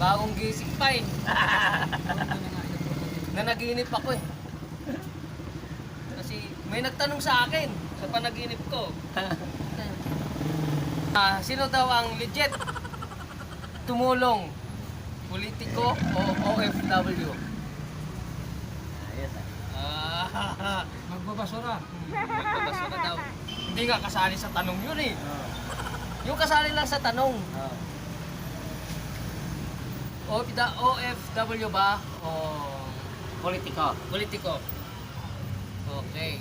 Bagong gising pa eh. na naginip ako eh. Kasi may nagtanong sa akin sa panaginip ko. Ah, sino daw ang legit tumulong? Politiko o OFW? Ayos ah. Ah, Magbabasura. magpapasura daw. Hindi nga kasali sa tanong yun eh. Oo. Yung kasali lang sa tanong. Oo. OFW OFW ba o Politiko. politiko? Okay.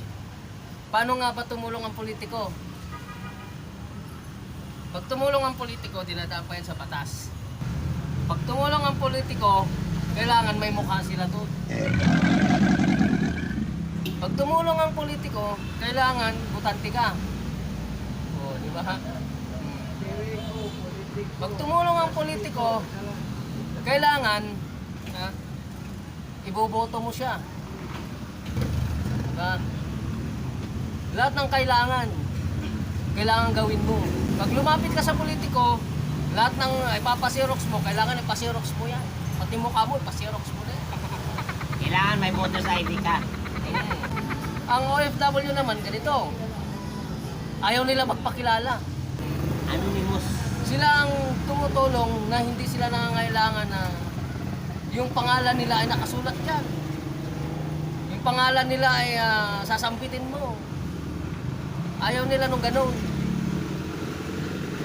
Paano nga ba tumulong ang politiko? Pag tumulong ang politiko, dinadaan pa yan sa batas. Pag tumulong ang politiko, kailangan may mukha sila doon. Pag tumulong ang politiko, kailangan butante ka. O, di ba? Hmm. Pag tumulong ang politiko, kailangan ha, iboboto mo siya. Diba? Lahat ng kailangan, kailangan gawin mo. Pag lumapit ka sa politiko, lahat ng ipapasirox mo, kailangan ipasirox mo yan. Pati mukha mo, ipasirox mo na yan. Kailangan may voters ID ka. Mm. Ang OFW naman, ganito. Ayaw nila magpakilala. Anonymous. Sila ang tumutulong na hindi sila nangangailangan na yung pangalan nila ay nakasulat dyan. Yung pangalan nila ay ah, sasampitin mo. Ayaw nila nung ganun.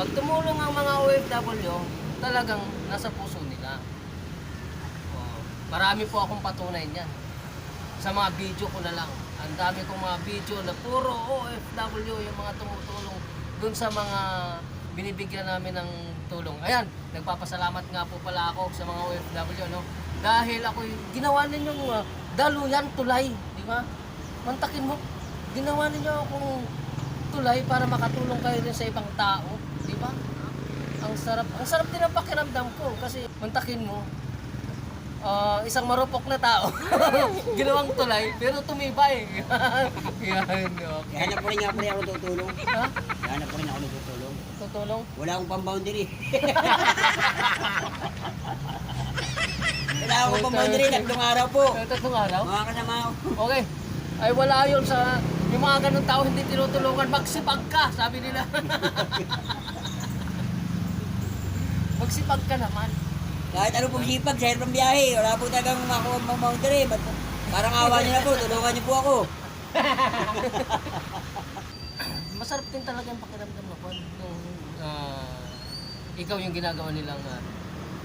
Pag tumulong ang mga OFW, talagang nasa puso nila. Oh, marami po akong patunay niyan. Sa mga video ko na lang. Ang dami kong mga video na puro OFW yung mga tumutulong dun sa mga binibigyan namin ng tulong. Ayan, nagpapasalamat nga po pala ako sa mga OFW, no? Dahil ako ginawa ninyong uh, daluyan tulay, di ba? Mantakin mo, ginawa ninyo akong tulay para makatulong kayo rin sa ibang tao, di ba? Ang sarap, ang sarap din ang pakiramdam ko kasi mantakin mo, ah, isang marupok na tao, ginawang tulay, pero tumibay. Yan, okay. Hanap po rin ako tutulong. Ha? Hanap po rin ako tutulong. Tutulong? Wala akong pang-boundary. Wala akong pang-boundary. Tatlong araw po. Tatlong araw? Mga kasama ko. Okay. Ay wala yun sa yung mga ganun tao hindi tinutulungan, magsipag ka, sabi nila. magsipag ka naman. Kahit ano pong sipag, sa hirap biyahe. Wala po talagang makuha ang pang-boundary. Parang awa niyo na po. Tulungan niyo po ako. Masarap din talaga ang pakiramdam na kwan. Yung, ah, ikaw yung ginagawa nilang ah,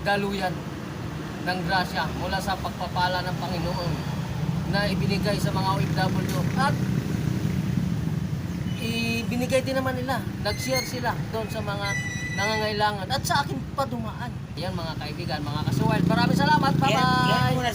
daluyan ng grasya mula sa pagpapala ng Panginoon na ibinigay sa mga OFW at ibinigay din naman nila. Nag-share sila doon sa mga nangangailangan at sa akin pa dumaan. Yan mga kaibigan, mga kasuwal. Maraming salamat. Kaya, kaya Bye-bye! muna